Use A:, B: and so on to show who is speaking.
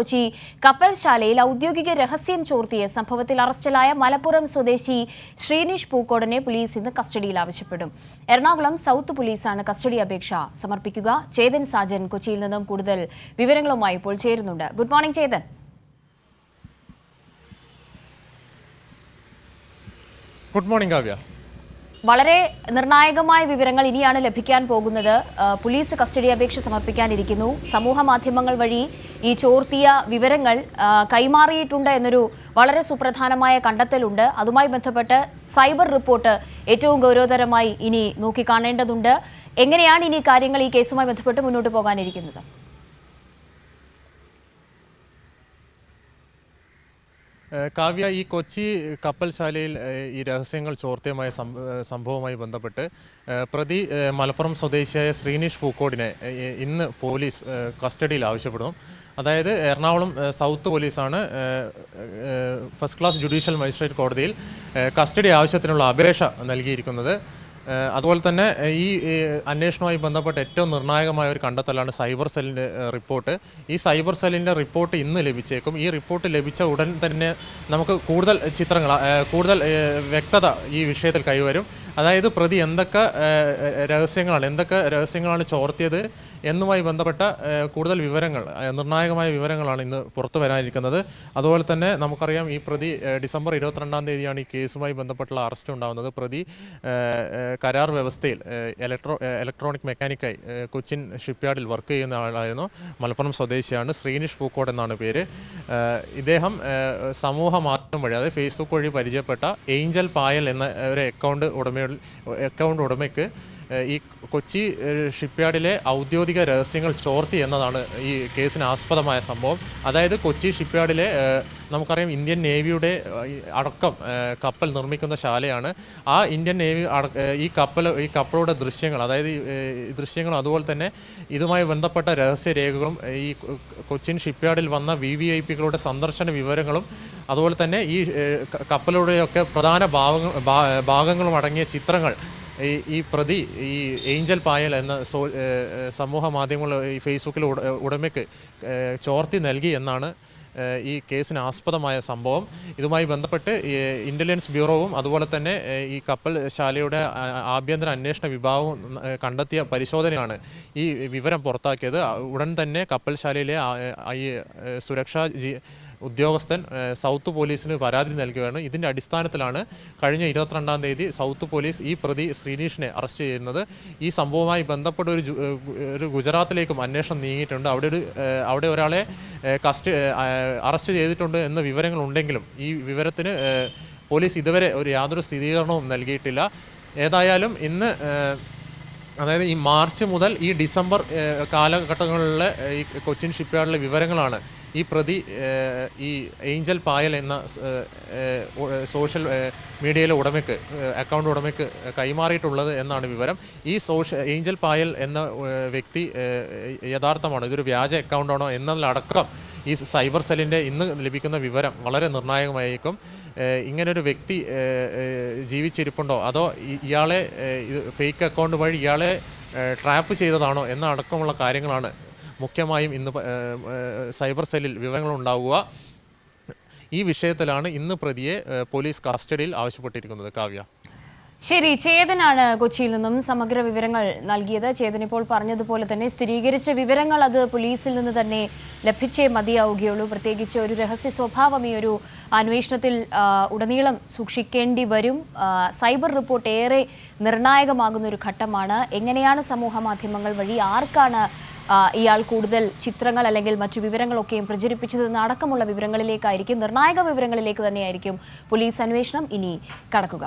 A: കൊച്ചി കപ്പൽശാലയിൽ ഔദ്യോഗിക രഹസ്യം ചോർത്തിയ സംഭവത്തിൽ അറസ്റ്റിലായ മലപ്പുറം സ്വദേശി ശ്രീനിഷ് പൂക്കോടനെ പോലീസ് ഇന്ന് കസ്റ്റഡിയിൽ ആവശ്യപ്പെടും. എറണാകുളം സൗത്ത് പോലീസാണ് കസ്റ്റഡി അപേക്ഷ സമർപ്പിക്കുക. ചേതൻ സാജൻ കൊച്ചിയിൽ നിന്നും കൂടുതൽ വിവരങ്ങളുമായി ഇപ്പോൾ ചേരുന്നുണ്ട്. Good morning Chetan.
B: Good morning Kavya.
A: വളരെ നിർണായകമായ വിവരങ്ങൾ ഇനിയാണ് ലഭിക്കാൻ പോകുന്നത്. പോലീസ് കസ്റ്റഡി അപേക്ഷ സമർപ്പിക്കാനിരിക്കുന്നു. സമൂഹ മാധ്യമങ്ങൾ വഴി ഈ ചോർത്തിയ വിവരങ്ങൾ കൈമാറിയിട്ടുണ്ട് എന്നൊരു വളരെ സുപ്രധാനമായ കണ്ടെത്തലുണ്ട്. അതുമായി ബന്ധപ്പെട്ട് സൈബർ റിപ്പോർട്ട് ഏറ്റവും ഗൗരവതരമായി ഇനി നോക്കിക്കാണേണ്ടതുണ്ട്. എങ്ങനെയാണ് ഇനി കാര്യങ്ങൾ ഈ കേസുമായി ബന്ധപ്പെട്ട് മുന്നോട്ട് പോകാനിരിക്കുന്നത്?
B: കാവ്യ ഈ കൊച്ചി കപ്പൽശാലയിൽ ഈ രഹസ്യങ്ങൾ ചോർത്തിയമായ സംഭവവുമായി ബന്ധപ്പെട്ട് പ്രതി മലപ്പുറം സ്വദേശിയായ ശ്രീനീഷ് പൂക്കോടിനെ ഇന്ന് പോലീസ് കസ്റ്റഡിയിൽ ആവശ്യപ്പെടും അതായത് എറണാകുളം സൗത്ത് പോലീസാണ് ഫസ്റ്റ് ക്ലാസ് ജുഡീഷ്യൽ മജിസ്ട്രേറ്റ് കോടതിയിൽ കസ്റ്റഡി ആവശ്യത്തിനുള്ള അപേക്ഷ നൽകിയിരിക്കുന്നത്. അതുപോലെ തന്നെ ഈ അന്വേഷണവുമായി ബന്ധപ്പെട്ട ഏറ്റവും നിർണായകമായ ഒരു കണ്ടെത്തലാണ് സൈബർ സെല്ലിന്റെ റിപ്പോർട്ട്. ഈ സൈബർ സെല്ലിന്റെ റിപ്പോർട്ട് ഇന്ന് ലഭിച്ചേക്കും. ഈ റിപ്പോർട്ട് ലഭിച്ച ഉടൻ തന്നെ നമുക്ക് കൂടുതൽ ചിത്രങ്ങൾ കൂടുതൽ വ്യക്തത ഈ വിഷയത്തിൽ കൈവരും. അതായത് പ്രതി എന്തൊക്കെ രഹസ്യങ്ങളാണ് എന്തൊക്കെ രഹസ്യങ്ങളാണ് ചോർത്തിയത് എന്നുമായി ബന്ധപ്പെട്ട കൂടുതൽ വിവരങ്ങൾ നിർണായകമായ വിവരങ്ങളാണ് ഇന്ന് പുറത്തു വരാനിരിക്കുന്നത്. അതുപോലെ തന്നെ നമുക്കറിയാം ഈ പ്രതി ഡിസംബർ ഇരുപത്തിരണ്ടാം തീയതിയാണ് ഈ കേസുമായി ബന്ധപ്പെട്ടുള്ള അറസ്റ്റ് ഉണ്ടാകുന്നത്. പ്രതി കരാർ വ്യവസ്ഥയിൽ ഇലക്ട്രോ ഇലക്ട്രോണിക് മെക്കാനിക്കായി കൊച്ചിൻ ഷിപ്പ്യാർഡിൽ വർക്ക് ചെയ്യുന്ന ആളായിരുന്നു മലപ്പുറം സ്വദേശിയാണ് ശ്രീനിഷ് പൂക്കോട് എന്നാണ് പേര്. ഇദ്ദേഹം സമൂഹ മാധ്യമം വഴി അതായത് ഫേസ്ബുക്ക് വഴി പരിചയപ്പെട്ട ഏഞ്ചൽ പായൽ എന്ന ഒരു അക്കൗണ്ട് ഉടമയുടെ അക്കൗണ്ട് ഉടമയ്ക്ക് ഈ കൊച്ചി ഷിപ്പ്യാർഡിലെ ഔദ്യോഗിക രഹസ്യങ്ങൾ ചോർത്തി എന്നതാണ് ഈ കേസിന് ആസ്പദമായ സംഭവം. അതായത് കൊച്ചി ഷിപ്പ്യാർഡിലെ നമുക്കറിയാം ഇന്ത്യൻ നേവിയുടെ അടക്കം കപ്പൽ നിർമ്മിക്കുന്ന ശാലയാണ്. ആ ഇന്ത്യൻ നേവി ഈ കപ്പൽ ഈ കപ്പലുടെ ദൃശ്യങ്ങൾ അതായത് ദൃശ്യങ്ങളും അതുപോലെ തന്നെ ഇതുമായി ബന്ധപ്പെട്ട രഹസ്യ രേഖകളും ഈ കൊച്ചിൻ ഷിപ്പ്യാർഡിൽ വന്ന വി വി ഐ പികളുടെ സന്ദർശന വിവരങ്ങളും അതുപോലെ തന്നെ ഈ കപ്പലുടെയൊക്കെ പ്രധാന ഭാഗങ്ങളും അടങ്ങിയ ചിത്രങ്ങൾ ഈ ഈ പ്രതി ഈ ഏഞ്ചൽ പായൽ എന്ന സോ സമൂഹ മാധ്യമങ്ങൾ ഈ ഫേസ്ബുക്കിൽ ഉടമയ്ക്ക് ചോർത്തി നൽകി എന്നാണ് ഈ കേസിന് ആസ്പദമായ സംഭവം. ഇതുമായി ബന്ധപ്പെട്ട് ഇന്റലിജൻസ് ബ്യൂറോവും അതുപോലെ തന്നെ ഈ കപ്പൽ ശാലയുടെ ആഭ്യന്തര അന്വേഷണ വിഭാഗവും കണ്ടെത്തിയ പരിശോധനയാണ് ഈ വിവരം പുറത്താക്കിയത്. ഉടൻ തന്നെ കപ്പൽ ശാലയിലെ ഈ സുരക്ഷാ ഉദ്യോഗസ്ഥൻ സൗത്ത് പോലീസിന് പരാതി നൽകുകയാണ്. ഇതിന്റെ അടിസ്ഥാനത്തിലാണ് കഴിഞ്ഞ ഇരുപത്തിരണ്ടാം തീയതി സൗത്ത് പോലീസ് ഈ പ്രതി ശ്രീനീഷിനെ അറസ്റ്റ് ചെയ്യുന്നത്. ഈ സംഭവവുമായി ബന്ധപ്പെട്ട ഒരു ഒരു ഗുജറാത്തിലേക്കും അന്വേഷണം നീങ്ങിയിട്ടുണ്ട്. അവിടെ ഒരു അവിടെ ഒരാളെ കസ്റ്റ അറസ്റ്റ് ചെയ്തിട്ടുണ്ട് എന്ന വിവരങ്ങളുണ്ടെങ്കിലും ഈ വിവരത്തിന് പോലീസ് ഇതുവരെ ഒരു യാതൊരു സ്ഥിരീകരണവും നൽകിയിട്ടില്ല. ഏതായാലും ഇന്ന് അതായത് ഈ മാർച്ച് മുതൽ ഈ ഡിസംബർ കാലഘട്ടങ്ങളിലെ ഈ കൊച്ചിൻ ഷിപ്പ്യാർഡിലെ വിവരങ്ങളാണ് ഈ പ്രതി ഈ ഏഞ്ചൽ പായൽ എന്ന സോഷ്യൽ മീഡിയയിലെ ഉടമയ്ക്ക് അക്കൗണ്ട് ഉടമയ്ക്ക് കൈമാറിയിട്ടുള്ളത് എന്നാണ് വിവരം. ഈ സോഷ്യ ഏഞ്ചൽ പായൽ എന്ന വ്യക്തി യഥാർത്ഥമാണോ ഇതൊരു വ്യാജ അക്കൗണ്ടാണോ എന്നതിലടക്കം ഈ സൈബർ സെല്ലിന്റെ ഇന്ന് ലഭിക്കുന്ന വിവരം വളരെ നിർണായകമായിരിക്കും. ഇങ്ങനൊരു വ്യക്തി ജീവിച്ചിരിപ്പുണ്ടോ? അതോ ഇയാളെ ഫേക്ക് അക്കൗണ്ട് വഴി ഇയാളെ ട്രാപ്പ് ചെയ്തതാണോ എന്നടക്കമുള്ള കാര്യങ്ങളാണ് മുഖ്യമായും ഇന്ന് സൈബർ സെല്ലിൽ വിവരങ്ങൾ ഉണ്ടാവുക ഈ വിഷയത്തിലാണ് ഇന്ന് പ്രതിയെ പോലീസ് കസ്റ്റഡിയിൽ ആവശ്യപ്പെട്ടിരിക്കുന്നത്. കാവ്യ.
A: ശരി ചേതനാണ് കൊച്ചിയിൽ നിന്നും സമഗ്ര വിവരങ്ങൾ നൽകിയത്. ചേതൻ ഇപ്പോൾ പറഞ്ഞതുപോലെ തന്നെ സ്ഥിരീകരിച്ച വിവരങ്ങൾ അത് പോലീസിൽ നിന്ന് തന്നെ ലഭിച്ചേ മതിയാവുകയുള്ളൂ. പ്രത്യേകിച്ച് ഒരു രഹസ്യ സ്വഭാവം ഈ ഒരു അന്വേഷണത്തിൽ ഉടനീളം സൂക്ഷിക്കേണ്ടി വരും. സൈബർ റിപ്പോർട്ട് ഏറെ നിർണായകമാകുന്ന ഒരു ഘട്ടമാണ്. എങ്ങനെയാണ് സമൂഹ മാധ്യമങ്ങൾ വഴി ആർക്കാണ് ഇയാൾ കൂടുതൽ ചിത്രങ്ങൾ അല്ലെങ്കിൽ മറ്റു വിവരങ്ങളൊക്കെയും പ്രചരിപ്പിച്ചതെന്ന് അടക്കമുള്ള വിവരങ്ങളിലേക്കായിരിക്കും നിർണായക വിവരങ്ങളിലേക്ക് തന്നെയായിരിക്കും പോലീസ് അന്വേഷണം ഇനി കടക്കുക.